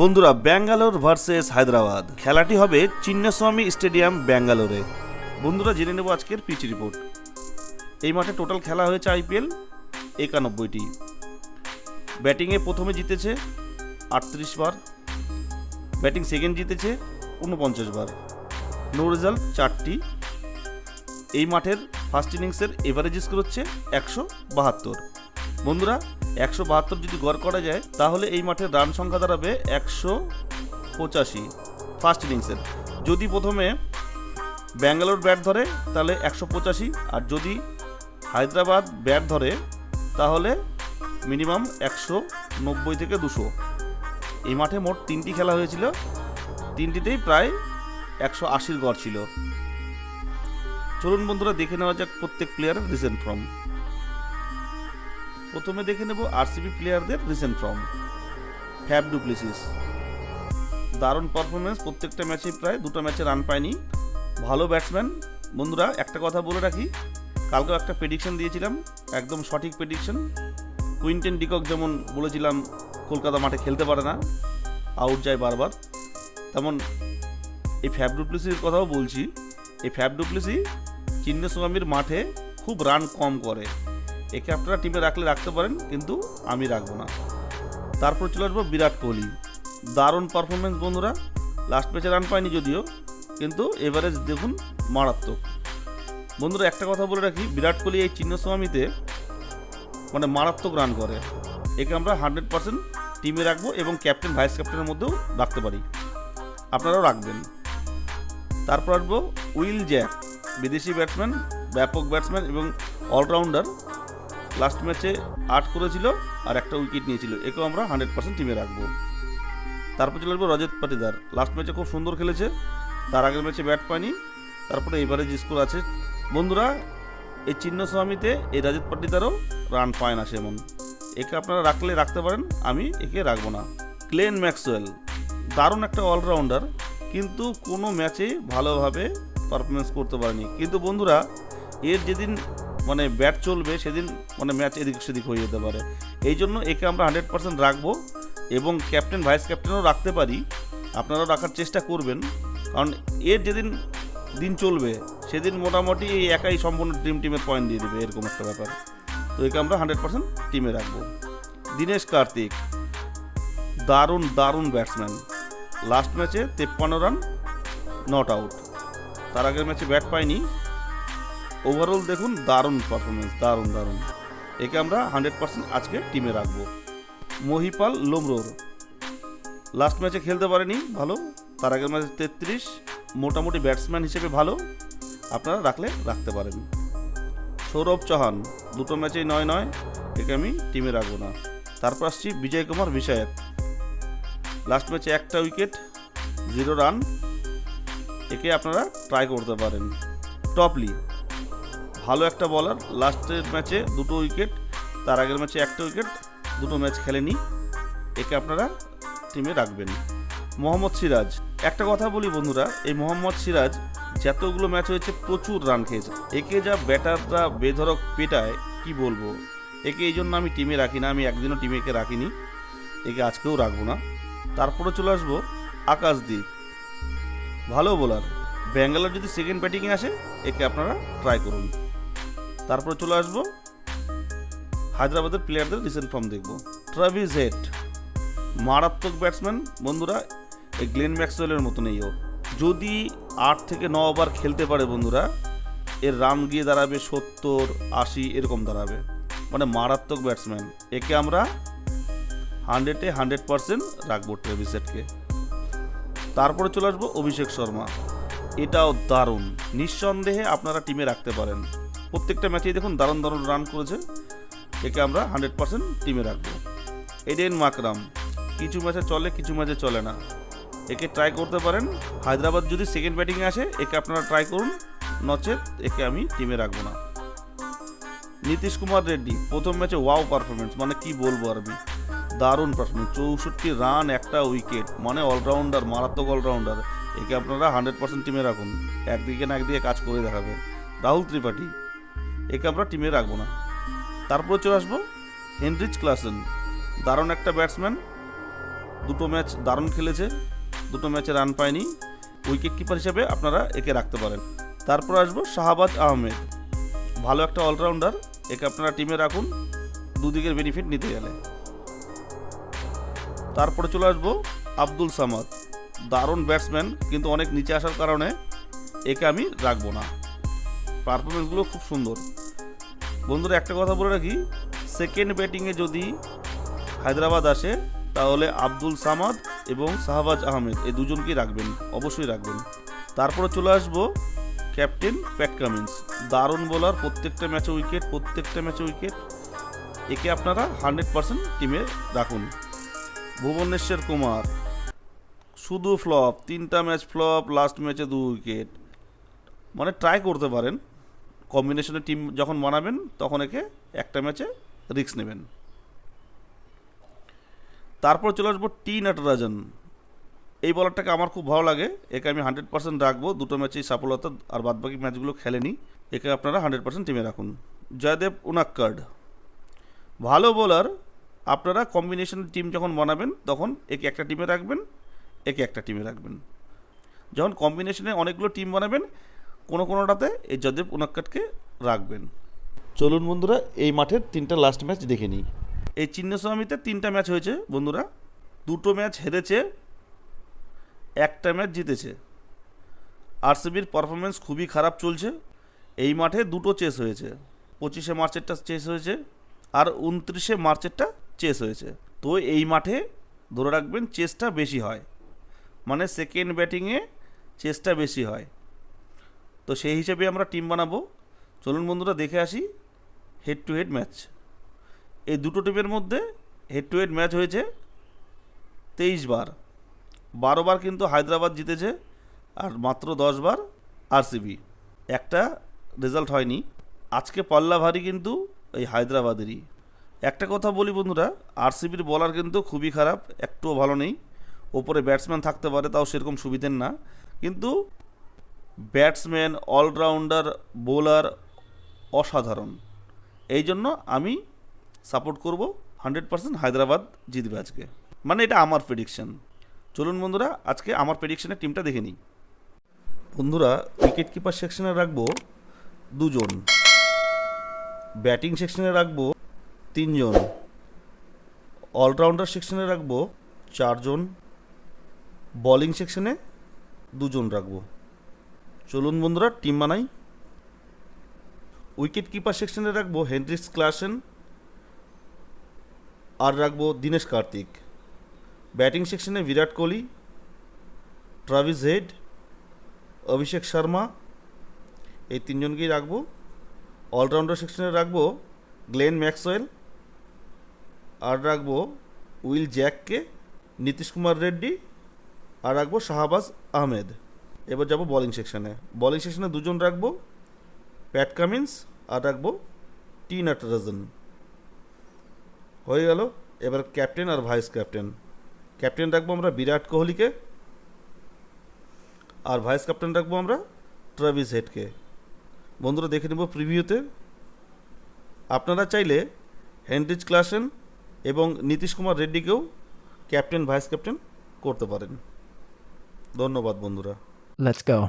বন্ধুরা, ব্যাঙ্গালোর ভার্সেস হায়দ্রাবাদ। খেলাটি হবে চিন্নাস্বামী স্টেডিয়াম, ব্যাঙ্গালোরে। বন্ধুরা, জেনে নেব আজকের পিচ রিপোর্ট। এই মাঠে টোটাল খেলা হয়েছে আইপিএল একানব্বইটি। ব্যাটিংয়ে প্রথমে জিতেছে আটত্রিশ বার। ব্যাটিং সেকেন্ড জিতেছে উনপঞ্চাশ বার। নো রেজাল্ট, চারটি। এই মাঠের ফার্স্ট ইনিংসের এভারেজ স্কোর হচ্ছে একশো বাহাত্তর। বন্ধুরা একশো বাহাত্তর যদি গড় করা যায়, তাহলে এই মাঠের রান সংখ্যা দাঁড়াবে একশো পঁচাশি ফার্স্ট ইনিংসের যদি প্রথমে ব্যাঙ্গালোর ব্যাট ধরে, তাহলে একশো পঁচাশি, আর যদি হায়দ্রাবাদ ব্যাট ধরে, তাহলে মিনিমাম একশো নব্বই থেকে দুশো। এই মাঠে মোট তিনটি খেলা হয়েছিল, তিনটিতেই প্রায় একশো আশির গড় ছিল। চলুন বন্ধুরা, দেখে নেওয়া যাক প্রত্যেক প্লেয়ারের রিসেন্ট ফর্ম প্রথমে দেখে নেব আরসিবি প্লেয়ারদের রিসেন্ট ফর্ম ফ্যাব ডুপ্লিসিস দারুণ পারফরমেন্স প্রত্যেকটা ম্যাচে প্রায় দুটো ম্যাচে রান পায়নি। ভালো ব্যাটসম্যান বন্ধুরা, একটা কথা বলে রাখি। কালকেও একটা প্রেডিকশন দিয়েছিলাম, একদম সঠিক প্রেডিকশন কুইন্টেন ডিকক যেমন বলেছিলাম, কলকাতা মাঠে খেলতে পারে না আউট যায় বারবার। তেমন এই ফ্যাব ডুপ্লিসির কথাও বলছি। এই ফ্যাব ডুপ্লিসি চিন্নস্বামীর মাঠে খুব রান কম করে। একে আপনারা টিমে রাখলে রাখতে পারেন, কিন্তু আমি রাখব না। তারপর চলে আসব বিরাট কোহলি। দারুণ পারফরমেন্স বন্ধুরা। লাস্ট ম্যাচে রান পায়নি যদিও, কিন্তু এভারেজ দেখুন মারাত্মক। বন্ধুরা, একটা কথা বলে রাখি, বিরাট কোহলি এই চিহ্নস্বামীতে মানে মারাত্মক রান করে। একে আমরা হান্ড্রেড পার্সেন্ট টিমে রাখব এবং ক্যাপ্টেন ভাইস ক্যাপ্টেনের মধ্যেও রাখতে পারি। আপনারাও রাখবেন। তারপর আসব উইল জ্যাক, বিদেশি ব্যাটসম্যান ব্যাপক ব্যাটসম্যান এবং অলরাউন্ডার লাস্ট ম্যাচে আট করেছিল আর একটা উইকেট নিয়েছিল। একেও আমরা হান্ড্রেড পার্সেন্ট টিমে রাখব। তারপর চলে আসব রজত পাটিদার। লাস্ট ম্যাচে খুব সুন্দর খেলেছে। তার আগের ম্যাচে ব্যাট পায়নি। তারপরে এভারেজ স্কোর আছে, বন্ধুরা, এই চিহ্ন স্বামীতে এই রজত পাটিদারও রান পায় না সেমন। একে আপনারা রাখলে রাখতে পারেন, আমি একে রাখব না। ক্লেন ম্যাক্সওয়েল দারুণ একটা অলরাউন্ডার কিন্তু কোনো ম্যাচে ভালোভাবে পারফরমেন্স করতে পারেনি। কিন্তু বন্ধুরা, এর যেদিন মানে ব্যাট চলবে, সেদিন মানে ম্যাচ এদিক সেদিক হয়ে যেতে পারে। এই জন্য একে আমরা হান্ড্রেড পার্সেন্ট রাখব এবং ক্যাপ্টেন, ভাইস ক্যাপ্টেনও রাখতে পারি। আপনারাও রাখার চেষ্টা করবেন। কারণ এর যেদিন দিন চলবে, সেদিন মোটামুটি এই একাই সম্পূর্ণ টিম টিমের পয়েন্ট দিয়ে দেবে, এরকম একটা ব্যাপার। তো একে আমরা হান্ড্রেড পার্সেন্ট টিমে রাখব। দীনেশ কার্তিক, দারুণ দারুণ ব্যাটসম্যান। লাস্ট ম্যাচে তেপ্পান্ন রান, নট আউট। তার আগের ম্যাচে ব্যাট পাইনি ওভারঅল দেখুন, দারুণ পারফরমেন্স দারুণ দারুণ। একে আমরা হান্ড্রেড পার্সেন্ট আজকে টিমে রাখব। মহিপাল লোমরোর। লাস্ট ম্যাচে খেলতে পারেনি, ভালো। তার আগের ম্যাচে তেত্রিশ। মোটামুটি ব্যাটসম্যান হিসেবে ভালো। আপনারা রাখলে রাখতে পারেন। সৌরভ চৌহান, দুটো ম্যাচেই নয় নয় একে আমি টিমে রাখব না। তারপর আসছি বিজয় কুমার বিষায়ক লাস্ট ম্যাচে একটা উইকেট জিরো রান একে আপনারা ট্রাই করতে পারেন। টপলি ভালো একটা বলার লাস্টের ম্যাচে দুটো উইকেট তার আগের ম্যাচে একটা উইকেট দুটো ম্যাচ খেলেনি। একে আপনারা টিমে রাখবেন। মোহাম্মদ সিরাজ, একটা কথা বলি বন্ধুরা, এই মোহাম্মদ সিরাজ যতগুলো ম্যাচ হয়েছে প্রচুর রান খেয়েছে। একে যা ব্যাটাররা বেধরক পেটায়, কি বলব? একে এই জন্য আমি টিমে রাখি না, আমি একদিনও টিমে একে রাখিনি। একে আজকেও রাখব না। তারপরে চলে আসব আকাশদ্বীপ ভালো বোলার ব্যাঙ্গালোর যদি সেকেন্ড ব্যাটিংয়ে আসে, একে আপনারা ট্রাই করুন। তারপরে চলে আসব হায়দ্রাবাদের প্লেয়ারদের রিসেন্ট ফর্ম দেখব। ট্রাভিস হেড মারাত্মক ব্যাটসম্যান বন্ধুরা, এই গ্লেন ম্যাক্সওয়েলের মতো নেই ও। যদি আট থেকে ন ওভার খেলতে পারে বন্ধুরা, এর রান গিয়ে দাঁড়াবে সত্তর, আশি, এরকম দাঁড়াবে। মানে মারাত্মক ব্যাটসম্যান একে আমরা হান্ড্রেডে হান্ড্রেড পার্সেন্ট রাখব ট্রেভিস হেডকে তারপরে চলে আসব অভিষেক শর্মা। এটাও দারুণ। নিঃসন্দেহে আপনারা টিমে রাখতে পারেন। প্রত্যেকটা ম্যাচেই দেখুন, দারুণ দারুণ রান করেছে। একে আমরা হান্ড্রেড পার্সেন্ট টিমে রাখব। এডেন মাকরাম কিছু ম্যাচে চলে, কিছু ম্যাচে চলে না। একে ট্রাই করতে পারেন। হায়দ্রাবাদ যদি সেকেন্ড ব্যাটিংয়ে আসে, একে আপনারা ট্রাই করুন। নচেত একে আমি টিমে রাখব না। নীতিশ কুমার রেড্ডি, প্রথম ম্যাচে ওয়াও পারফরমেন্স মানে কি বলব আমি? দারুণ পারফরমেন্স চৌষট্টি রান একটা উইকেট মানে অলরাউন্ডার মারাত্মক অলরাউন্ডার একে আপনারা হান্ড্রেড পার্সেন্ট টিমে রাখুন। একদিকে না একদিকে কাজ করে দেখাবে। রাহুল ত্রিপাঠী একে আমরা টিমে রাখব না। তারপরে চলে আসব হেনরিচ ক্লাসেন। দারুণ একটা ব্যাটসম্যান। দুটো ম্যাচ দারুণ খেলেছে। দুটো ম্যাচে রান পায়নি। উইকেট কিপার হিসেবে আপনারা একে রাখতে পারেন। তারপর আসব শাহবাজ আহমেদ। ভালো একটা অলরাউন্ডার। একে আপনারা টিমে রাখুন। দুদিকের বেনিফিট নিতে গেলে। তারপরে চলে আসব আব্দুল সামাদ। দারুণ ব্যাটসম্যান, কিন্তু অনেক নিচে আসার কারণে একে আমি রাখব না। পারফরমেন্সগুলো খুব সুন্দর। বন্ধুরা, একটা কথা বলে রাখি সেকেন্ড ব্যাটিংয়ে যদি হায়দ্রাবাদ আসে, তাহলে আব্দুল সামাদ এবং শাহবাজ আহমেদ, এই দুজনকেই রাখবেন, অবশ্যই রাখবেন। তারপরে চলে আসব ক্যাপ্টেন প্যাট কামিন্স। দারুণ বোলার প্রত্যেকটা ম্যাচে উইকেট প্রত্যেকটা ম্যাচে উইকেট একে আপনারা হান্ড্রেড পার্সেন্ট টিমে রাখুন। ভুবনেশ্বর কুমার, শুধু ফ্লপ তিনটা ম্যাচ ফ্লপ লাস্ট ম্যাচে দু উইকেট মানে ট্রাই করতে পারেন। কম্বিনেশনে টিম যখন বানাবেন, তখন একে একটা ম্যাচে রিস্ক নেবেন। তারপর চলে আসব টি নটরাজন এই বলারটাকে আমার খুব ভালো লাগে। একে আমি হান্ড্রেড পার্সেন্ট রাখব। দুটো ম্যাচেই সফলতা, আর বাদবাকি ম্যাচগুলো খেলেনি একে আপনারা হান্ড্রেড পার্সেন্ট টিমে রাখুন। জয়দেব উনাক্কাড। ভালো বোলার আপনারা কম্বিনেশন টিম যখন বানাবেন, তখন একে একটা টিমে রাখবেন, একে একটা টিমে রাখবেন। যখন কম্বিনেশনে অনেকগুলো টিম বানাবেন কোনো কোনোটাতে এই জয়দেব উনাক্কাটকে রাখবেন। চলুন বন্ধুরা এই মাঠের তিনটা লাস্ট ম্যাচ দেখে নিই। এই চিহ্নস্বামীতে তিনটা ম্যাচ হয়েছে বন্ধুরা। দুটো ম্যাচ হেরেছে একটা ম্যাচ জিতেছে। আরসিবির পারফরমেন্স খুবই খারাপ চলছে। এই মাঠে দুটো চেস হয়েছে। পঁচিশে মার্চেরটা চেস হয়েছে আর উনত্রিশে মার্চেরটা চেস হয়েছে। তো এই মাঠে ধরে রাখবেন চেসটা বেশি হয়। মানে সেকেন্ড ব্যাটিংয়ে চেসটা বেশি হয়। তো সেই হিসেবে আমরা টিম বানাবো। চলুন বন্ধুরা, দেখে আসি হেড টু হেড ম্যাচ এই দুটো টিমের মধ্যে হেড টু হেড ম্যাচ হয়েছে তেইশ বার। বারো বার কিন্তু হায়দ্রাবাদ জিতেছে আর মাত্র দশ বার আরসিবি একটা রেজাল্ট হয়নি। আজকে পাল্লা ভারী কিন্তু এই হায়দ্রাবাদেরই। একটা কথা বলি বন্ধুরা আরসিবির বলার কিন্তু খুবই খারাপ, একটুও ভালো নেই। ওপরে ব্যাটসম্যান থাকতে পারে, তাও সেরকম সুবিধের না। কিন্তু ব্যাটসম্যান, অলরাউন্ডার, বোলার অসাধারণ। এই জন্য আমি সাপোর্ট করব হান্ড্রেড পার্সেন্ট হায়দ্রাবাদ জিতবে আজকে। মানে এটা আমার প্রেডিকশন চলুন বন্ধুরা, আজকে আমার প্রেডিকশনের টিমটা দেখে নিই। বন্ধুরা উইকেট কিপার সেকশনে রাখব দুজন। ব্যাটিং সেকশনে রাখব তিনজন। অলরাউন্ডার সেকশনে রাখব চারজন। বোলিং সেকশনে দুজন রাখব। চলুন বন্ধুরা, টিম বানাই। উইকেট কিপার সেকশনে রাখব হেনরিক্স ক্লাসেন, আর রাখব দীনেশ কার্তিক। ব্যাটিং সেকশনে বিরাট কোহলি, ট্রাভিস হেড, অভিষেক শর্মা, এই তিনজনকেই রাখব। অলরাউন্ডার সেকশনে রাখব গ্লেন ম্যাক্সওয়েল, আর রাখব উইল জ্যাককে, নীতিশ কুমার রেড্ডি, আর রাখব শাহবাজ আহমেদ। এবার যাব বোলিং সেকশনে বলিং সেকশনে দুজন রাখব প্যাট কামিন্স আর রাখব টি নটরাজন হয়ে গেল। এবার ক্যাপ্টেন আর ভাইস ক্যাপ্টেন ক্যাপ্টেন রাখব আমরা বিরাট কোহলিকে আর ভাইস ক্যাপ্টেন রাখব আমরা ট্রাভিস হেডকে বন্ধুরা, দেখে নেব প্রিভিউতে আপনারা চাইলে হেনরিচ ক্লাসেন এবং নীতিশ কুমার রেড্ডিকেও ক্যাপ্টেন ভাইস ক্যাপ্টেন করতে পারেন। ধন্যবাদ, বন্ধুরা। Let's go.